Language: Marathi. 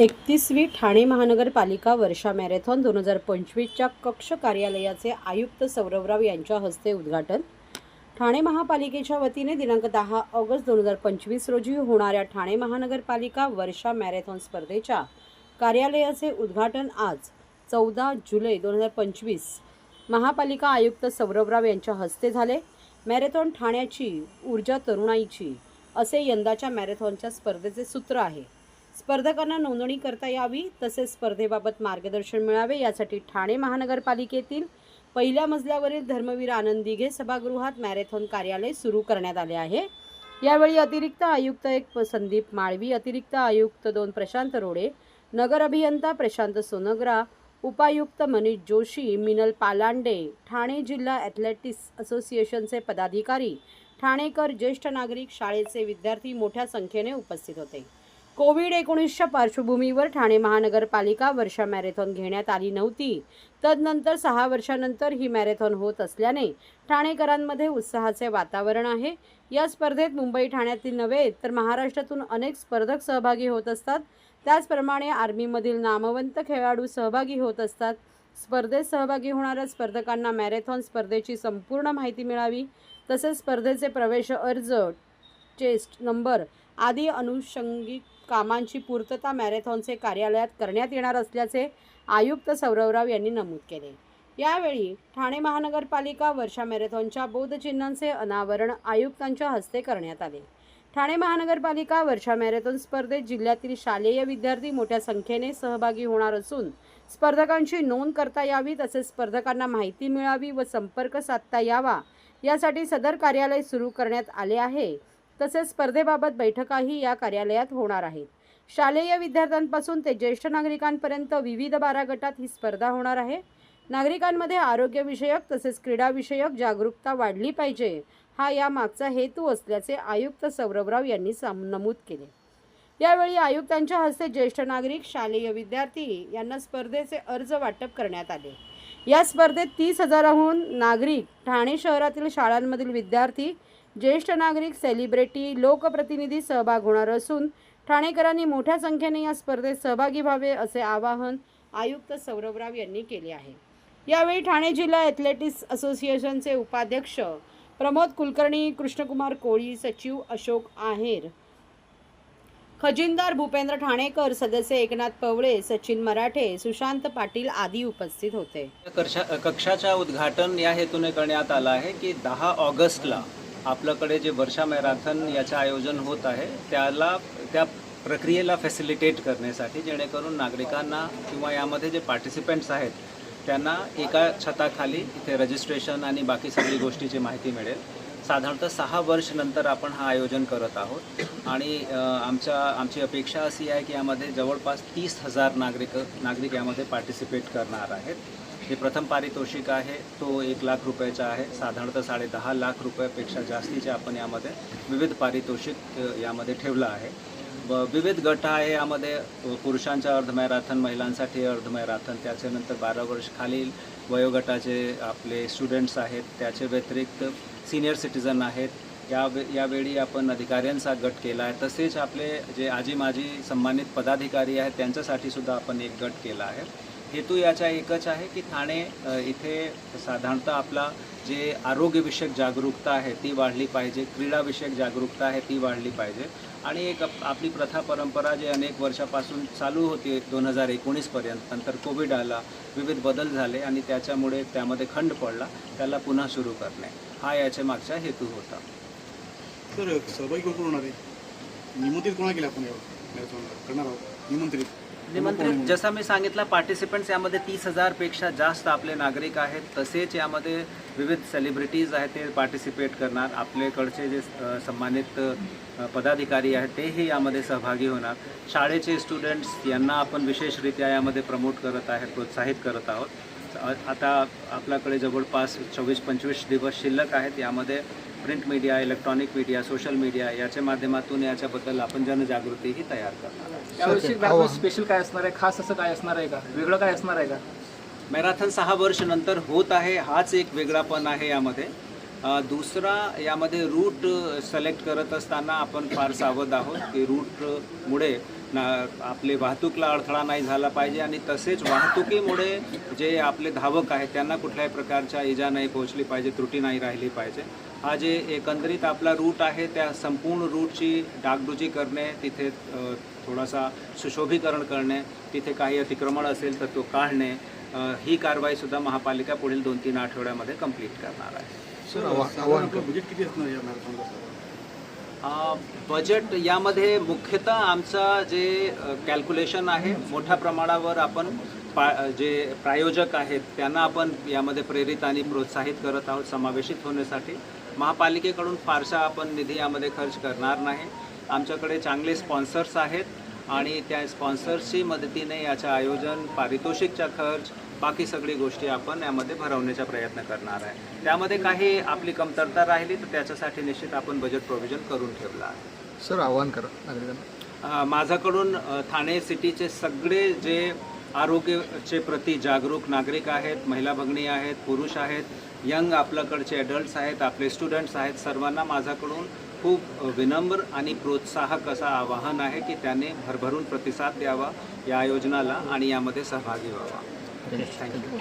एकतीसवी ठाणे महानगरपालिका वर्षा मॅरेथॉन दोन हजार पंचवीसच्या कक्ष कार्यालयाचे आयुक्त सौरवराव यांच्या हस्ते उद्घाटन. ठाणे महापालिकेच्या वतीने दिनांक दहा ऑगस्ट दोन हजार पंचवीस रोजी होणाऱ्या ठाणे महानगरपालिका वर्षा मॅरेथॉन स्पर्धेच्या कार्यालयाचे उद्घाटन आज चौदा जुलै दोन हजार पंचवीस. महापालिका आयुक्त सौरवराव यांच्या हस्ते झाले. मॅरेथॉन ठाण्याची ऊर्जा तरुणाईची असे यंदाच्या मॅरेथॉनच्या स्पर्धेचे सूत्र आहे. स्पर्धकांना नोंदणी करता यावी तसेच स्पर्धेबाबत मार्गदर्शन मिळावे यासाठी ठाणे महानगरपालिकेतील पहिल्या मजल्यावरील धर्मवीर आनंद दिघे सभागृहात मॅरेथॉन कार्यालय सुरू करण्यात आले आहे. यावेळी अतिरिक्त आयुक्त एक संदीप माळवी अतिरिक्त आयुक्त दोन प्रशांत रोडे नगर अभियंता प्रशांत सोनग्रा उपायुक्त मनीष जोशी मिनल पालांडे ठाणे जिल्हा ॲथलेटिक्स असोसिएशनचे पदाधिकारी ठाणेकर ज्येष्ठ नागरिक शाळेचे विद्यार्थी मोठ्या संख्येने उपस्थित होते. कोविड एकोणीसच्या पार्श्वभूमीवर ठाणे महानगरपालिका वर्षा मॅरेथॉन घेण्यात आली नव्हती. तदनंतर सहा वर्षानंतर ही मॅरेथॉन होत असल्याने ठाणेकरांमध्ये उत्साहाचे वातावरण आहे. या स्पर्धेत मुंबई ठाण्यातील नव्हे तर महाराष्ट्रातून अनेक स्पर्धक सहभागी होत असतात. त्याचप्रमाणे आर्मीमधील नामवंत खेळाडू सहभागी होत असतात. स्पर्धेत सहभागी होणाऱ्या स्पर्धकांना मॅरेथॉन स्पर्धेची संपूर्ण माहिती मिळावी तसेच स्पर्धेचे प्रवेश अर्ज चेस्ट नंबर आदी अनुषंगिक कामांची पूर्तता मॅरेथॉनचे कार्यालयात करण्यात येणार असल्याचे आयुक्त सौरवराव यांनी नमूद केले. यावेळी ठाणे महानगरपालिका वर्षा मॅरेथॉनच्या बोधचिन्हांचे अनावरण आयुक्तांच्या हस्ते करण्यात आले. ठाणे महानगरपालिका वर्षा मॅरेथॉन स्पर्धेत जिल्ह्यातील शालेय विद्यार्थी मोठ्या संख्येने सहभागी होणार असून स्पर्धकांची नोंद करता यावी तसेच स्पर्धकांना माहिती मिळावी व संपर्क साधता यावा यासाठी सदर कार्यालय सुरू करण्यात आले आहे. तसेच स्पर्धेबाबत बैठकाही या कार्यालयात होणार आहेत. शालेय विद्यार्थ्यांपासून ते ज्येष्ठ नागरिकांपर्यंत विविध बारा गटात ही स्पर्धा होणार आहे. नागरिकांमध्ये आरोग्यविषयक तसेच क्रीडाविषयक जागरूकता वाढली पाहिजे हा या मागचा हेतू असल्याचे आयुक्त सौरभराव यांनी साम- नमूद केले. यावेळी आयुक्तांच्या हस्ते ज्येष्ठ नागरिक शालेय विद्यार्थी यांना स्पर्धेचे अर्ज वाटप करण्यात आले. या स्पर्धेत तीस हजाराहून नागरिक ठाणे शहरातील शाळांमधील विद्यार्थी ज्येष्ठ नागरिक सेलिब्रिटी लोकप्रतिनिधी सहभाग होणार असून ठाणेकरांनी मोठ्या संख्येने या स्पर्धेत सहभागी व्हावे असे आवाहन आयुक्त सौरभराव यांनी केले आहे. यावेळी ठाणे जिल्हा ॲथलेटिक्स असोसिएशनचे उपाध्यक्ष प्रमोद कुलकर्णी कृष्णकुमार कोळी सचिव अशोक आहेर खजिनदार भूपेंद्र ठाणेकर सदस्य एकनाथ पवळे सचिन मराठे सुशांत पाटील आदी उपस्थित होते. कक्षाच्या उद्घाटन या हेतूने करण्यात आलं आहे की दहा ऑगस्टला आपल्याकडे जे वर्षा मॅरेथॉन याचं आयोजन होत आहे त्याला त्या प्रक्रियेला फॅसिलिटेट करण्यासाठी जेणेकरून नागरिकांना किंवा यामध्ये जे पार्टिसिपेंट्स आहेत त्यांना एका छताखाली इथे रजिस्ट्रेशन आणि बाकी सगळी गोष्टीची माहिती मिळेल. साधारणतः सहा वर्ष नंतर आपण हा आयोजन करत आहोत. आणि आमच्या आमची अपेक्षा अशी आहे की यामध्ये जवळपास तीस हजार नागरिक नागरिक यामध्ये पार्टिसिपेट करणार आहेत. जे प्रथम पारितोषिक आहे. तो एक लाख रुपयाचा आहे. साधारणतः साडे दहा लाख रुपयापेक्षा जास्तीचे आपण यामध्ये विविध पारितोषिक यामध्ये ठेवलं आहे. व विविध गट आहे यामध्ये. पुरुषांचा अर्ध महिलांसाठी अर्ध त्याच्यानंतर बारा वर्ष खालील वयोगटाचे आपले स्टुडंट्स आहेत. त्याचे व्यतिरिक्त सिनियर सिटीजन आहेत. या यावेळी आपण अधिकाऱ्यांचा गट केला आहे. तसेच आपले जे आजी माजी सन्मानित पदाधिकारी आहेत त्यांच्यासाठी सुद्धा आपण एक गट केला आहे. हेतू याचा एकच आहे की ठाणे इथे साधारणतः आपला जे आरोग्यविषयक जागरूकता आहे ती वाढली पाहिजे क्रीडाविषयक जागरूकता आहे ती वाढली पाहिजे. आणि एक आप- आपली प्रथा परंपरा जे अनेक वर्षापासून चालू होती दोन हजार एकोणीसपर्यंत नंतर कोविड आला विविध बदल झाले आणि त्याच्यामुळे त्यामध्ये खंड पडला त्याला पुन्हा सुरू करणे. हा याच्या मागचा हेतू होता. सर सहभागी कोण होणार आहे? निमंत्रित कोणा केला आपण करणार आहोत. निमंत्रित. निमंत्रित जसं मी सांगितलं पार्टिसिपंट्स यामध्ये तीस हजारपेक्षा जास्त आपले नागरिक आहेत. तसेच यामध्ये विविध सेलिब्रिटीज आहेत ते पार्टिसिपेट करणार. आपल्याकडचे जे सन्मानित पदाधिकारी आहेत तेही यामध्ये सहभागी होणार. शाळेचे स्टुडंट्स यांना आपण विशेषरित्या यामध्ये प्रमोट करत आहे प्रोत्साहित करत आहोत. आता आपल्याकडे जवळपास चोवीस पंचवीस दिवस शिल्लक आहेत. यामध्ये print media electronic media social media याच्या माध्यमातून याच्याबद्दल आपण जनजागृतीही तयार करणार यावर्षी मॅरेथॉन स्पेशल काय असणार आहे? खास असं काय असणार आहे का? वेगळं काय असणार आहे का? मॅरेथॉन सहा वर्ष नंतर होत आहे. हाच एक वेगळापण आहे यामध्ये. दुसरा यामध्ये रूट सिलेक्ट करत असताना आपण फार सावध आहोत की रूटमुळे ना आपले वाहतूकला अडथळा नाही झाला पाहिजे आणि तसेच वाहतुकीमुळे जे आपले धावक आहेत त्यांना कुठल्याही प्रकारच्या इजा नाही पोहोचली पाहिजे त्रुटी नाही राहिली पाहिजे. हा जे एकंदरीत आपला रूट आहे त्या संपूर्ण रूटची डागडुजी करणे तिथे थोडासा सुशोभीकरण करणे तिथे काही अतिक्रमण असेल तर तो काढणे ही कारवाईसुद्धा महापालिका पुढील दोन तीन आठवड्यामध्ये कंप्लीट करणार आहे. सर बजेट किती असणार या मॅरेथॉनला साधारण अ, बजेट यामध्ये मुख्यतः आमचा जे कॅल्क्युलेशन आहे मोठ्या प्रमाणावर आपण पा जे प्रायोजक आहेत त्यांना आपण यामध्ये प्रेरित आणि प्रोत्साहित करत आहोत समावेशित होण्यासाठी. महापालिकेकडून फारसा आपण निधी यामध्ये खर्च करणार नाही. आमच्याकडे चांगले स्पॉन्सर्स आहेत. आणि त्या स्पॉन्सर्सची मदतीने याचं आयोजन पारितोषिकचा खर्च बाकी सगळी गोष्टी आपण यामध्ये भरवण्याचा प्रयत्न करणार आहे. त्यामध्ये काही आपली कमतरता राहिली तर त्याच्यासाठी निश्चित आपण बजेट प्रोव्हिजन करून ठेवलं आहे. सर आवाहन करा नागरिकांना. माझ्याकडून ठाणे सिटीचे सगळे जे आरोग्याचे प्रती जागरूक नागरिक आहेत महिला भगिनी आहेत पुरुष आहेत यंग आपल्याकडचे ॲडल्ट्स आहेत आपले स्टुडंट्स आहेत सर्वांना माझ्याकडून खूप विनम्र आणि प्रोत्साहक असं आवाहन आहे की त्याने भरभरून प्रतिसाद द्यावा या योजनाला आणि यामध्ये सहभागी व्हावा. थँक्यू